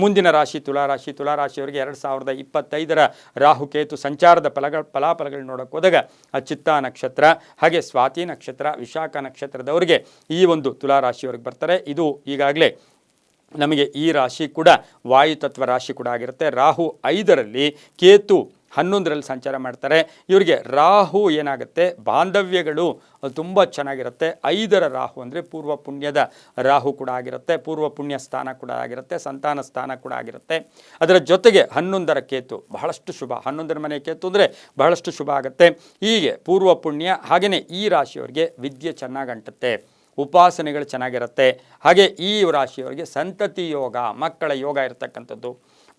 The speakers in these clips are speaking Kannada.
ಮುಂದಿನ ರಾಶಿ ತುಲಾರಾಶಿ ತುಲಾರಾಶಿಯವರಿಗೆ ಎರಡು ಸಾವಿರದ ಇಪ್ಪತ್ತೈದರ ರಾಹುಕೇತು ಸಂಚಾರದ ಫಲಗಳ ಹೋದಾಗ ಆ ಚಿತ್ತಾ ನಕ್ಷತ್ರ ಹಾಗೆ ಸ್ವಾತಿ ನಕ್ಷತ್ರ, ವಿಶಾಖ ನಕ್ಷತ್ರದವರಿಗೆ ಈ ಒಂದು ತುಲಾರಾಶಿಯವರಿಗೆ ಬರ್ತಾರೆ. ಇದು ಈಗಾಗಲೇ ನಮಗೆ ಈ ರಾಶಿ ಕೂಡ ವಾಯುತತ್ವ ರಾಶಿ ಕೂಡ ಆಗಿರುತ್ತೆ. ರಾಹು ಐದರಲ್ಲಿ ಕೇತು ಹನ್ನೊಂದರಲ್ಲಿ ಸಂಚಾರ ಮಾಡ್ತಾರೆ. ಇವರಿಗೆ ರಾಹು ಏನಾಗುತ್ತೆ? ಬಾಂಧವ್ಯಗಳು ತುಂಬ ಚೆನ್ನಾಗಿರುತ್ತೆ. ಐದರ ರಾಹು ಅಂದರೆ ಪೂರ್ವ ಪುಣ್ಯದ ರಾಹು ಕೂಡ ಆಗಿರುತ್ತೆ. ಪೂರ್ವ ಪುಣ್ಯ ಸ್ಥಾನ ಕೂಡ ಆಗಿರುತ್ತೆ. ಸಂತಾನ ಸ್ಥಾನ ಕೂಡ ಆಗಿರುತ್ತೆ. ಅದರ ಜೊತೆಗೆ ಹನ್ನೊಂದರ ಕೇತು ಬಹಳಷ್ಟು ಶುಭ. ಹನ್ನೊಂದರ ಮನೆ ಕೇತು ಅಂದರೆ ಬಹಳಷ್ಟು ಶುಭ ಆಗುತ್ತೆ. ಹೀಗೆ ಪೂರ್ವ ಪುಣ್ಯ ಹಾಗೆಯೇ ಈ ರಾಶಿಯವರಿಗೆ ವಿದ್ಯೆ ಚೆನ್ನಾಗಿ ಅಂಟುತ್ತೆ. ಉಪಾಸನೆಗಳು ಚೆನ್ನಾಗಿರುತ್ತೆ. ಹಾಗೆ ಈ ರಾಶಿಯವರಿಗೆ ಸಂತತಿ ಯೋಗ, ಮಕ್ಕಳ ಯೋಗ ಇರತಕ್ಕಂಥದ್ದು.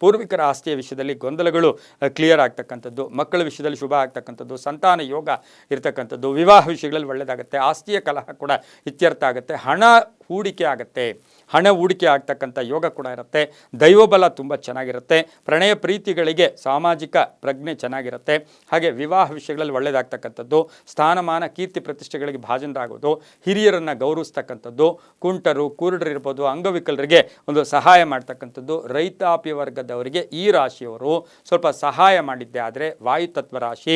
ಪೂರ್ವಿಕರ ಆಸ್ತಿಯ ವಿಷಯದಲ್ಲಿ ಗೊಂದಲಗಳು ಕ್ಲಿಯರ್ ಆಗ್ತಕ್ಕಂಥದ್ದು, ಮಕ್ಕಳ ವಿಷಯದಲ್ಲಿ ಶುಭ ಆಗ್ತಕ್ಕಂಥದ್ದು, ಸಂತಾನ ಯೋಗ ಇರತಕ್ಕಂಥದ್ದು, ವಿವಾಹ ವಿಷಯಗಳಲ್ಲಿ ಒಳ್ಳೆಯದಾಗುತ್ತೆ ಆಸ್ತಿಯ ಕಲಹ ಕೂಡ ಇತ್ಯರ್ಥ ಆಗುತ್ತೆ, ಹಣ ಹೂಡಿಕೆ ಆಗುತ್ತೆ, ಹಣ ಹೂಡಿಕೆ ಆಗ್ತಕ್ಕಂಥ ಯೋಗ ಕೂಡ ಇರುತ್ತೆ, ದೈವಬಲ ತುಂಬ ಚೆನ್ನಾಗಿರುತ್ತೆ, ಪ್ರಣಯ ಪ್ರೀತಿಗಳಿಗೆ ಸಾಮಾಜಿಕ ಪ್ರಜ್ಞೆ ಚೆನ್ನಾಗಿರುತ್ತೆ, ಹಾಗೆ ವಿವಾಹ ವಿಷಯಗಳಲ್ಲಿ ಒಳ್ಳೆಯದಾಗ್ತಕ್ಕಂಥದ್ದು ಸ್ಥಾನಮಾನ, ಕೀರ್ತಿ ಪ್ರತಿಷ್ಠೆಗಳಿಗೆ ಭಾಜನರಾಗೋದು, ಹಿರಿಯರನ್ನು ಗೌರವಿಸ್ತಕ್ಕಂಥದ್ದು, ಕುಂಟರು ಕುರುಡರಿರ್ಬೋದು ಅಂಗವಿಕಲರಿಗೆ ಒಂದು ಸಹಾಯ ಮಾಡ್ತಕ್ಕಂಥದ್ದು, ರೈತಾಪಿ ವರ್ಗದವರಿಗೆ ಈ ರಾಶಿಯವರು ಸ್ವಲ್ಪ ಸಹಾಯ ಮಾಡಿದ್ದೆ. ಆದರೆ ವಾಯುತತ್ವ ರಾಶಿ,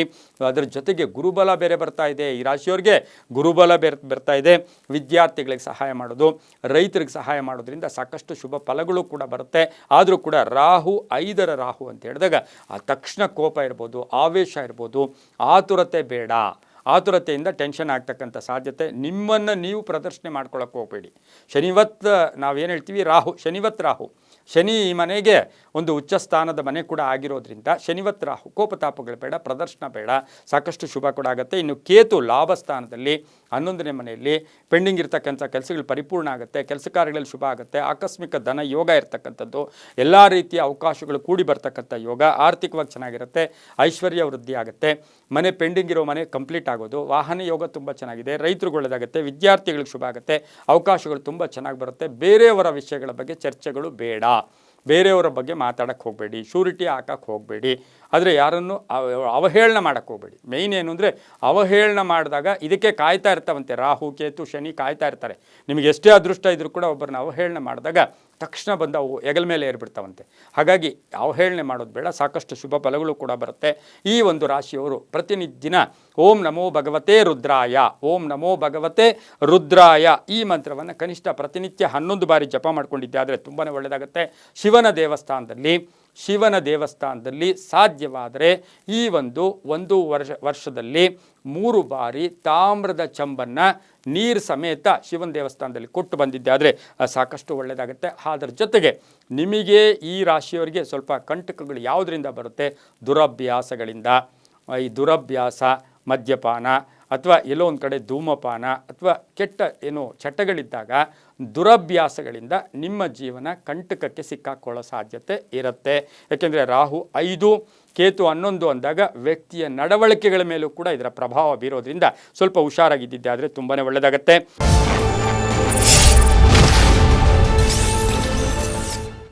ಅದರ ಜೊತೆಗೆ ಗುರುಬಲ ಬೇರೆ ಬರ್ತಾ ಇದೆ. ಈ ರಾಶಿಯವರಿಗೆ ಗುರುಬಲ ಬೇರೆ, ಬರ್ತಾ ಇದೆ. ವಿದ್ಯಾರ್ಥಿಗಳಿಗೆ ಸಹಾಯ ಮಾಡೋದು, ರೈತರಿಗೆ ಸಹಾಯ ಮಾಡೋದ್ರಿಂದ ಸಾಕಷ್ಟು ಶುಭ ಫಲಗಳು ಕೂಡ ಬರುತ್ತೆ. ಆದರೂ ಕೂಡ ರಾಹು ಐದರ ರಾಹು ಅಂತ ಹೇಳಿದಾಗ ಆ ತಕ್ಷಣ ಕೋಪ ಇರ್ಬೋದು, ಆವೇಶ ಇರ್ಬೋದು, ಆತುರತೆ ಬೇಡ. ಆತುರತೆಯಿಂದ ಟೆನ್ಷನ್ ಆಗ್ತಕ್ಕಂಥ ಸಾಧ್ಯತೆ ನಿಮ್ಮನ್ನು ನೀವು ಪ್ರದರ್ಶನೆ ಮಾಡ್ಕೊಳ್ಳೋಕೆ ಹೋಗಬೇಡಿ. ಶನಿವತ್ ನಾವೇನು ಹೇಳ್ತೀವಿ? ರಾಹು, ಶನಿವತ್ ರಾಹು. ಶನಿ ಈ ಮನೆಗೆ ಒಂದು ಉಚ್ಚ ಸ್ಥಾನದ ಮನೆ ಕೂಡ ಆಗಿರೋದ್ರಿಂದ ಶನಿವತ್ ರಾಹು ಕೋಪತಾಪಗಳು ಬೇಡ, ಪ್ರದರ್ಶನ ಬೇಡ, ಸಾಕಷ್ಟು ಶುಭ ಕೂಡ ಆಗುತ್ತೆ. ಇನ್ನು ಕೇತು ಲಾಭ ಸ್ಥಾನದಲ್ಲಿ ಹನ್ನೊಂದನೇ ಮನೆಯಲ್ಲಿ ಪೆಂಡಿಂಗ್ ಇರ್ತಕ್ಕಂಥ ಕೆಲಸಗಳು ಪರಿಪೂರ್ಣ ಆಗುತ್ತೆ, ಕೆಲಸ ಕಾರ್ಯಗಳಲ್ಲಿ ಶುಭ ಆಗುತ್ತೆ, ಆಕಸ್ಮಿಕ ಧನ ಯೋಗ ಇರತಕ್ಕಂಥದ್ದು, ಎಲ್ಲ ರೀತಿಯ ಅವಕಾಶಗಳು ಕೂಡಿ ಬರ್ತಕ್ಕಂಥ ಯೋಗ ಆರ್ಥಿಕವಾಗಿ ಚೆನ್ನಾಗಿರುತ್ತೆ, ಐಶ್ವರ್ಯ ವೃದ್ಧಿ ಆಗುತ್ತೆ, ಮನೆ ಪೆಂಡಿಂಗ್ ಇರೋ ಮನೆ ಕಂಪ್ಲೀಟ್ ಆಗೋದು, ವಾಹನ ಯೋಗ ತುಂಬ ಚೆನ್ನಾಗಿದೆ ರೈತರು ಒಳ್ಳೆದಾಗುತ್ತೆ ವಿದ್ಯಾರ್ಥಿಗಳಿಗೆ ಶುಭ ಆಗುತ್ತೆ, ಅವಕಾಶಗಳು ತುಂಬ ಚೆನ್ನಾಗಿ ಬರುತ್ತೆ, ಬೇರೆಯವರ ವಿಷಯಗಳ ಬಗ್ಗೆ ಚರ್ಚೆಗಳು ಬೇಡ. ಬೇರೆಯವರ ಬಗ್ಗೆ ಮಾತಾಡಕ್ಕೆ ಹೋಗಬೇಡಿ, ಶೂರಿಟಿ ಹಾಕಕ್ಕೆ ಹೋಗಬೇಡಿ. ಆದರೆ ಯಾರನ್ನು ಅವ- ಅವಹೇಳನ ಮಾಡೋಕ್ಕೆ ಹೋಗಬೇಡಿ. ಮೇಯ್ನ್ ಏನು ಅಂದರೆ ಅವಹೇಳನ ಮಾಡಿದಾಗ ಇದಕ್ಕೆ ಕಾಯ್ತಾ ಇರ್ತಾವಂತೆ. ರಾಹು, ಕೇತು, ಶನಿ ಕಾಯ್ತಾ ಇರ್ತಾರೆ. ನಿಮಗೆ ಎಷ್ಟೇ ಅದೃಷ್ಟ ಇದ್ರೂ ಕೂಡ ಒಬ್ಬರನ್ನ ಅವಹೇಳನ ಮಾಡಿದಾಗ ತಕ್ಷಣ ಬಂದು ಅವು ಹೆಗಲ ಮೇಲೆ ಏರ್ಬಿಡ್ತಾವಂತೆ. ಹಾಗಾಗಿ ಅವಹೇಳನೆ ಮಾಡೋದು ಬೇಡ, ಸಾಕಷ್ಟು ಶುಭ ಫಲಗಳು ಕೂಡ ಬರುತ್ತೆ. ಈ ಒಂದು ರಾಶಿಯವರು ಪ್ರತಿನಿತ್ಯನ ಓಂ ನಮೋ ಭಗವತೆ ರುದ್ರಾಯ, ಓಂ ನಮೋ ಭಗವತೆ ರುದ್ರಾಯ ಈ ಮಂತ್ರವನ್ನು ಕನಿಷ್ಠ ಪ್ರತಿನಿತ್ಯ ಹನ್ನೊಂದು ಬಾರಿ ಜಪ ಮಾಡಿಕೊಂಡಿದ್ದೆ, ಆದರೆ ತುಂಬಾ ಒಳ್ಳೆಯದಾಗುತ್ತೆ ಶಿವನ ದೇವಸ್ಥಾನದಲ್ಲಿ ಶಿವನ ದೇವಸ್ಥಾನದಲ್ಲಿ ಸಾಧ್ಯವಾದರೆ ಈ ಒಂದು ಒಂದು ವರ್ಷ, ವರ್ಷದಲ್ಲಿ ಮೂರು ಬಾರಿ ತಾಮ್ರದ ಚಂಬನ್ನು ನೀರು ಸಮೇತ ಶಿವನ ದೇವಸ್ಥಾನದಲ್ಲಿ ಕೊಟ್ಟು ಬಂದಿದ್ದೆ. ಆದರೆ ಸಾಕಷ್ಟು ಒಳ್ಳೆಯದಾಗುತ್ತೆ ಅದರ ಜೊತೆಗೆ ನಿಮಗೆ ಈ ರಾಶಿಯವರಿಗೆ ಸ್ವಲ್ಪ ಕಂಟಕಗಳು ಯಾವುದರಿಂದ ಬರುತ್ತೆ? ದುರಭ್ಯಾಸಗಳಿಂದ. ಈ ದುರಭ್ಯಾಸ, ಮದ್ಯಪಾನ ಅಥವಾ ಎಲ್ಲೋ ಒಂದು ಕಡೆ ಧೂಮಪಾನ ಅಥವಾ ಕೆಟ್ಟ ಏನು ಚಟಗಳಿದ್ದಾಗ ದುರಭ್ಯಾಸಗಳಿಂದ ನಿಮ್ಮ ಜೀವನ ಕಂಟಕಕ್ಕೆ ಸಿಕ್ಕಾಕೊಳ್ಳೋ ಸಾಧ್ಯತೆ ಇರುತ್ತೆ. ಯಾಕೆಂದರೆ ರಾಹು ಐದು, ಕೇತು ಹನ್ನೊಂದು ಅಂದಾಗ ವ್ಯಕ್ತಿಯ ನಡವಳಿಕೆಗಳ ಮೇಲೂ ಕೂಡ ಇದರ ಪ್ರಭಾವ ಬೀರೋದ್ರಿಂದ ಸ್ವಲ್ಪ ಹುಷಾರಾಗಿದ್ದಿದ್ದೆ ಆದರೆ ತುಂಬಾ ಒಳ್ಳೆಯದಾಗತ್ತೆ